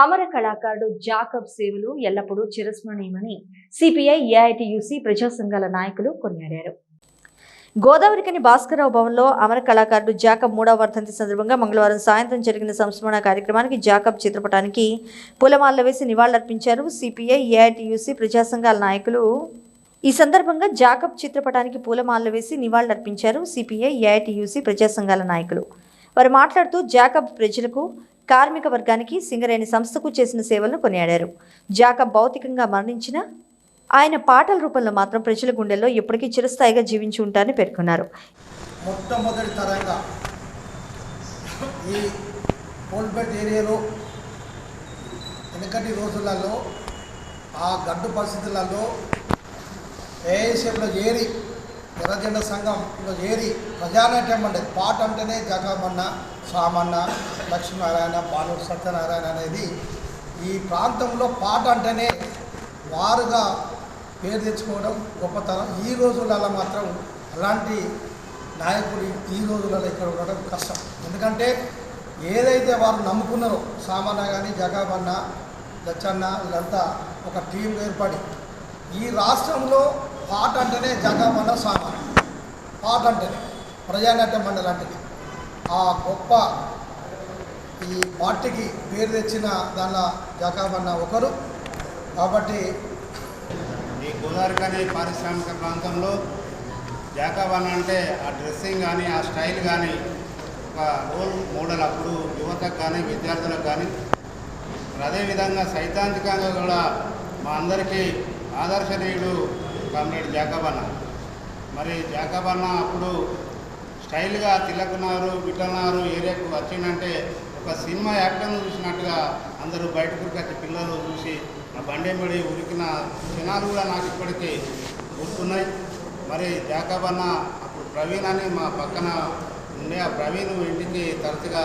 అమర కళాకారుడు జాకబ్ సేవలు ఎల్లప్పుడూ చిరస్మరణీయమని సిపిఐ ఏఐటియుసి ప్రజా సంఘాల నాయకులు కొనియాడారు. గోదావరికని భాస్కరరావు భవన్లో అమర కళాకారుడు జాకబ్ మూడవ వర్ధంతి సందర్భంగా మంగళవారం సాయంత్రం జరిగిన సంస్మరణ కార్యక్రమానికి జాకబ్ చిత్రపటానికి పూలమాలలు వేసి నివాళులర్పించారు సిపిఐ ఏఐటియుసి ప్రజా సంఘాల నాయకులు. ఈ సందర్భంగా జాకబ్ చిత్రపటానికి పూలమాలలు వేసి నివాళులర్పించారు సిపిఐ ఏఐటియుసి ప్రజా సంఘాల నాయకులు. వారు మాట్లాడుతూ జాకబ్ ప్రజలకు కార్మిక వర్గానికి సింగరేణి సంస్థకు చేసిన సేవలను కొనియాడారు. జాకబ్ భౌతికంగా మరణించిన ఆయన పాటల రూపంలో మాత్రం ప్రజల గుండెల్లో ఎప్పటికీ చిరస్థాయిగా జీవించి ఉంటారని పేర్కొన్నారు. మొట్టమొదటి తరంగా ఈ కోల్బెట్ ఏరియాలో వెనకటి రోజులలో ఆ గడ్డు పరిస్థితులలో ఏఐసీఎంలో చేరి ఎర్రజెండ సంఘంలో ఏరి ప్రజానాట్యం అంటే పాట అంటేనే జగమన్న సామన్న లక్ష్మీనారాయణ బాలూరు సత్యనారాయణ అనేది ఈ ప్రాంతంలో పాట అంటేనే వారుగా పేరు తెచ్చుకోవడం గొప్పతనం. ఈ రోజులలో మాత్రం అలాంటి నాయకుడు ఈ రోజులలో ఇక్కడ ఉండడం కష్టం. ఎందుకంటే ఏదైతే వారు నమ్ముకున్నారో సామన్న కానీ జగమన్న దచ్చన్న వీళ్ళంతా ఒక టీం ఏర్పడి ఈ రాష్ట్రంలో పాట అంటేనే జగమన సామ. పాట అంటేనే ప్రజానాట్య మండలి అంటేనే. ఆ గొప్ప ఈ పార్టీకి పేరు తెచ్చిన దానిలో జకాబన్న ఒకరు. కాబట్టి ఈ గోదావరికని పారిశ్రామిక ప్రాంతంలో జాకాబన్న అంటే ఆ డ్రెస్సింగ్ కానీ ఆ స్టైల్ కానీ ఒక రోల్ మోడల్ అప్పుడు యువతకు కానీ విద్యార్థులకు కానీ. అదేవిధంగా సైద్ధాంతికంగా కూడా మా అందరికీ ఆదర్శనీయుడు కామ్రేడ్ జాకబన్న మరి జాకబన్న అప్పుడు స్టైల్గా తిలకనారు బిడ్డన్నారు ఏరియాకు వచ్చిందంటే ఒక సినిమా యాక్టర్ను చూసినట్టుగా అందరూ బయటకు వచ్చి పిల్లలు చూసి నా బండేమిడి ఉరికిన క్షణాలు కూడా నాకు ఇప్పటికీ గుర్తున్నాయి. మరి జాకబన్న అప్పుడు ప్రవీణ్ అని మా పక్కన ఉండే ఆ ప్రవీణ్ ఇంటికి తరచుగా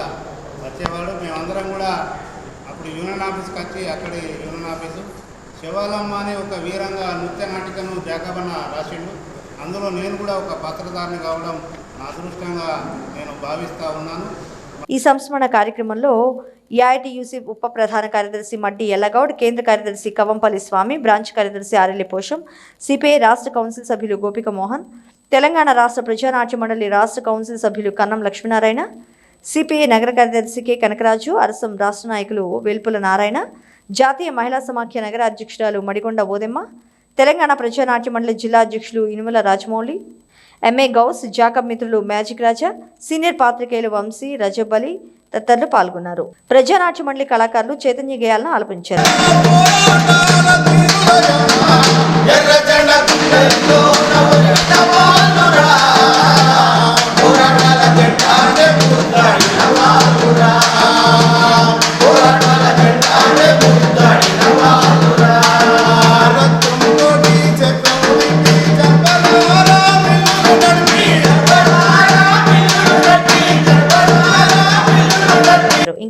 వచ్చేవాడు. మేమందరం కూడా అప్పుడు యూనియన్ ఆఫీస్కి వచ్చి అక్కడి యూనియన్ ఆఫీసు శివాలమ్మ అనే ఒక వీరంగా నృత్య నాటికను జాకబన్న రాసిండు. అందులో నేను కూడా ఒక పాత్రధారణ కావడం నా అదృష్టంగా నేను భావిస్తూ ఉన్నాను. ఈ సంస్మరణ కార్యక్రమంలో ఏఐటియుసి ఉప ప్రధాన కార్యదర్శి మడ్డి ఎల్లగౌడ్ కేంద్ర కార్యదర్శి కవంపల్లి స్వామి బ్రాంచ్ కార్యదర్శి ఆరెల్లి పోషం సిపిఐ రాష్ట్ర కౌన్సిల్ సభ్యులు గోపిక మోహన్ తెలంగాణ రాష్ట్ర ప్రజానాట్య మండలి రాష్ట్ర కౌన్సిల్ సభ్యులు కన్నం లక్ష్మీనారాయణ సిపిఐ నగర కార్యదర్శి కె కనకరాజు అరసం రాష్ట్ర నాయకులు వెల్పుల నారాయణ జాతీయ మహిళా సమాఖ్య నగర అధ్యక్షురాలు మడికొండ ఓదెమ్మ తెలంగాణ ప్రజానాట్య మండలి జిల్లా అధ్యక్షులు ఇనుమల రాజమౌళి ఎంఏ గౌస్ జాకబ్ మిత్రులు మ్యాజిక్ రాజా సీనియర్ పాత్రికేయులు వంశీ రజబ్ అలీ తదితరులు పాల్గొన్నారు. ప్రజానాట్య మండలి కళాకారులు చైతన్య గేయాలను ఆలపించారు.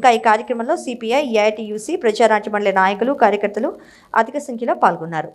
ఇంకా ఈ కార్యక్రమంలో సిపిఐ ఏఐటియుసి ప్రజానాట్య మండలి నాయకులు కార్యకర్తలు అధిక సంఖ్యలో పాల్గొన్నారు.